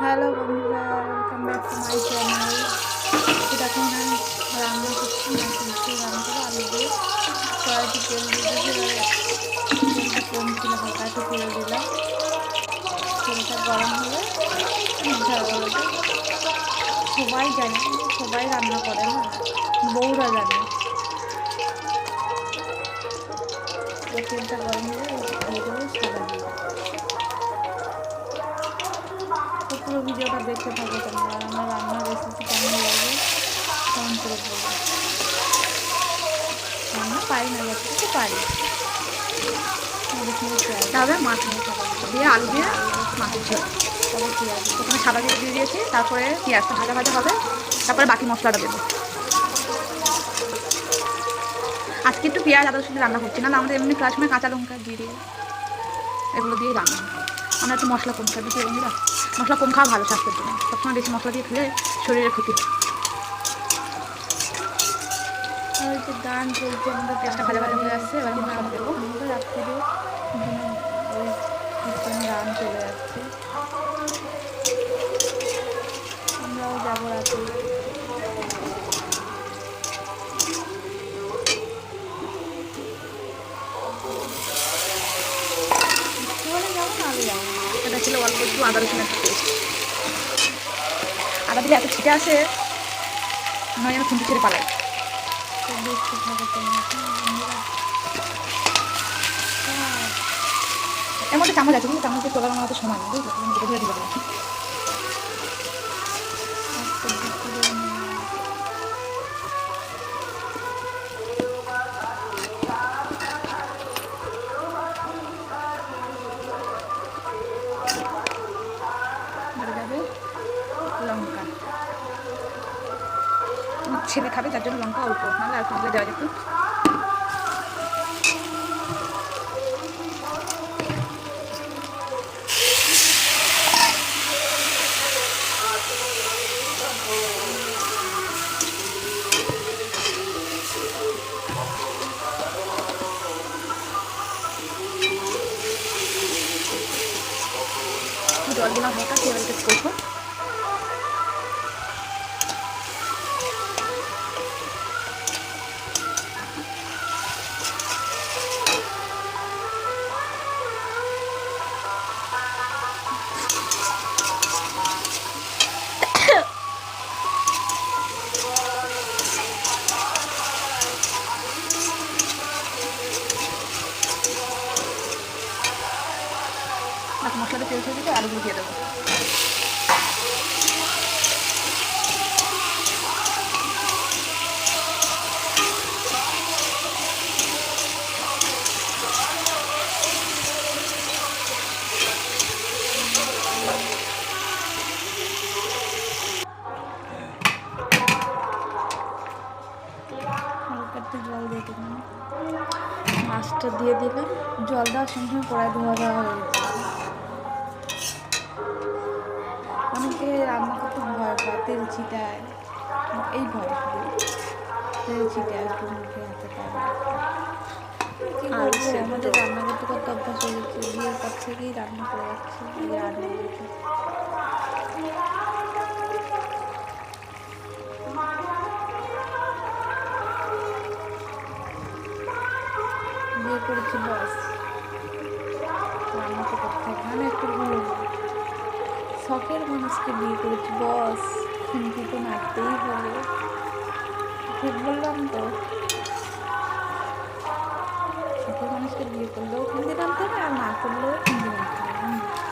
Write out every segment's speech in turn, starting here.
Hello বন্ধুরা welcome back to my channel এখন আমি রান্না করছি মাছ রান্না করে আলু দিয়ে কড়াইতে তেল দিয়ে তেলটা কম ছিল হালকা একটু তেল দিলাম তেলটা গরম হলে সবাই জানে, সবাই রান্না করে না, বউরা জানে। তেলটা গরম হলে দিয়ে সাদা দিয়ে ভিডিওটা দেখতে থাকো তোমরা আর আমার রান্নার রেসিপি কেমন লাগে কমেন্ট করে বলব রান্না পারি না যতটুকু পারি। পেঁয়াজ মাছ দিয়ে আলু দিয়ে মাছ তবে পেঁয়াজ। প্রথমে সাদা দিয়ে দিয়ে দিয়েছি, তারপরে পেঁয়াজটা ভাজা ভাজা হবে, তারপরে বাকি মশলাটা দেবো। আজকে একটু পেঁয়াজ, আদা রসুন রান্না করছি না আমাদের এমনি প্রায় সময় কাঁচা লঙ্কা, জিরে, এগুলো দিয়ে রান্না। আমরা একটু মশলা কম খাই বুঝলি বন্ধুরা? মশলা কম খাওয়া ভালো স্বাস্থ্যের জন্য। সবসময় বেশি মশলা দিয়ে খেলে শরীরের ক্ষতি হয়। গান চলছে আমাদের পেঁয়াজটা ভাজা ভাজা হয়ে আসছে এবার মশলা দেবো। গান চলে যাচ্ছে আমরাও যাব রাত্রে ছিল, অল্প একটু আদা রসুনের পেস্ট। আদা দিলে এত ছিটে আসে নয় যেন খুঁটি ছেড়ে পালাই। এর মধ্যে চামচ আছে, কিন্তু চামচ দিয়ে তোলার আমার সমান বুঝলো? ধীরে ছেলে খাবে তার জন্য লঙ্কা অল্প। নাহলে আর দিলে দেওয়া যেত জল দিলাম হালকা এবার করব তেল ছেড়ে দিতে আলুগুলো দিয়ে দেবো। জল দিয়ে মাছটা দিয়ে জল দেওয়ার সঙ্গে সঙ্গে কড়াই ধোয়া দেওয়া হয়ে রান্না করতে ভয় পায় তেল ছিটায়। এই ভয় তেল ছিটায় একটু মুখে হাতে সেদ্ধ। আমাদের রান্না করতে করতে অভ্যাস হয়ে গেছে বিয়ের পর থেকেই রান্না করে যাচ্ছি রান্না বিয়ে করেছি বস। রান্না তো করতে হবে। একটু ভুলো শখের মানুষকে বিয়ে করেছি বস। কিন্তু তো নাড়তেই হবে। ঠিক বললাম তো। শখের মানুষকে বিয়ে করলেও হিন্দি নামতে হবে আর না করলেও হিন্দি নামতে হবে।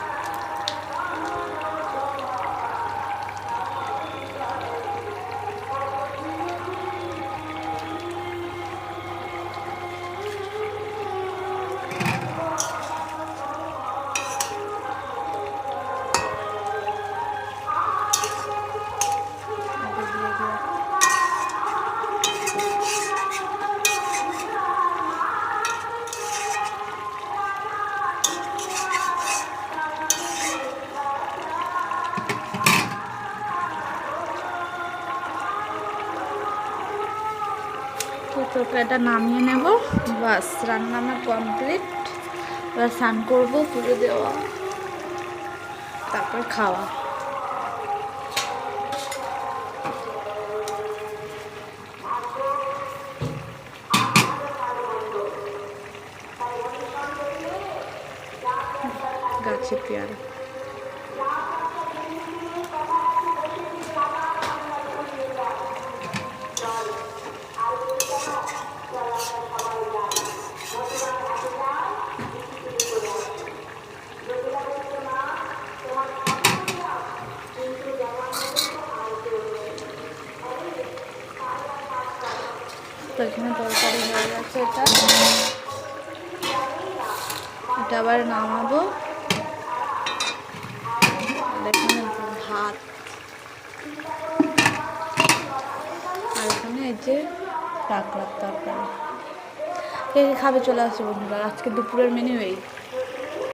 টোটাটা নামিয়ে নেব। বাস রান্না আমার কমপ্লিট এবার স্নান করব, পুজো দেওয়া, তারপর খাওয়া। গাছে পেয়ারা। তো এখানে তরকারি হয়ে গেছে এটা। এটা আবার নামাবো। এখানে ভাত। আর এখানে এই যে কাঁকড়ার তরকারি। কে খাবে চলে আসছে বন্ধুরা, আজকে দুপুরের মেনু এই।